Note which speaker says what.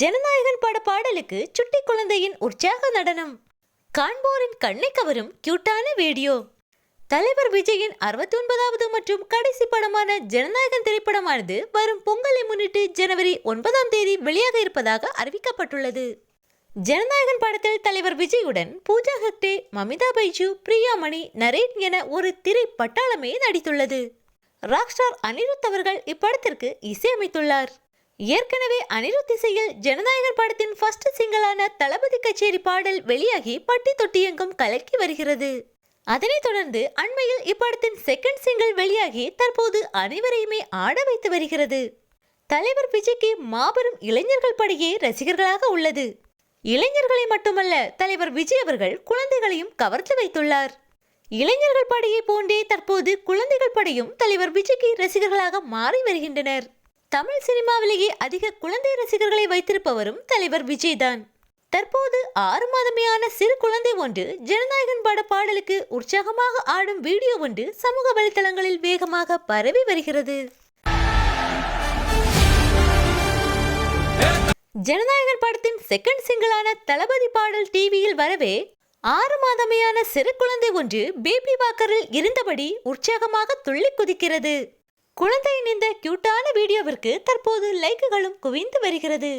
Speaker 1: ஜனநாயகன் பட பாடலுக்கு சுட்டி குழந்தையின் உற்சாக நடனம். காண்போரின் கண்ணை கவரும் கியூட்டான வீடியோ தலைவர் விஜயின் அறுபத்தி ஒன்பதாவது மற்றும் கடைசி படமான ஜனநாயகன் திரைப்படமானது வரும் பொங்கலை முன்னிட்டு ஜனவரி ஒன்பதாம் தேதி வெளியாக இருப்பதாக அறிவிக்கப்பட்டுள்ளது. ஜனநாயகன் படத்தில் தலைவர் விஜயுடன் பூஜா ஹெக்டே மமிதா பைஜு பிரியாமணி நரேன் என ஒரு திரை பட்டாளமே நடித்துள்ளது. ராக்ஸ்டார் அனிருத் அவர்கள் இப்படத்திற்கு இசையமைத்துள்ளார். ஏற்கனவே அனிருத் இசையில் ஜனநாயகர் படத்தின் ஃபர்ஸ்ட் சிங்கிளான தளபதி கச்சேரி பாடல் வெளியாகி பட்டி தொட்டி எங்கும் கலக்கி வருகிறது. அதனைத் தொடர்ந்து அண்மையில் இப்படத்தின் செகண்ட் சிங்கிள் வெளியாகி தற்போது அனைவரையுமே ஆட வைத்து வருகிறது. தலைவர் விஜய்க்கு மாபெரும் இளைஞர்கள் படையே ரசிகர்களாக உள்ளது. இளைஞர்களை மட்டுமல்ல தலைவர் விஜய் அவர்கள் குழந்தைகளையும் கவர்த்து வைத்துள்ளார். இளைஞர்கள் படையை போன்றே தற்போது குழந்தைகள் படையும் தலைவர் விஜய்க்கு ரசிகர்களாக மாறி வருகின்றனர். தமிழ் சினிமாவிலேயே அதிக குழந்தை ரசிகர்களை வைத்திருப்பவரும் தலைவர் விஜய்தான். தற்போது ஆறு மாதமையான சிறு குழந்தை ஒன்று ஜனநாயகன் பட பாடலுக்கு உற்சாகமாக ஆடும் வீடியோ ஒன்று சமூக வலைதளங்களில் வேகமாக பரவி வருகிறது. ஜனநாயகன் படத்தின் செகண்ட் சிங்கிளான தளபதி பாடல் டிவியில் வரவே ஆறு மாதமையான சிறு குழந்தை ஒன்று பேபி வாக்கரில் இருந்தபடி உற்சாகமாக துள்ளி குதிக்கிறது. குழந்தையின் இந்த கியூட்டான வீடியோவிற்கு தற்போது லைக்குகளும் குவிந்து வருகிறது.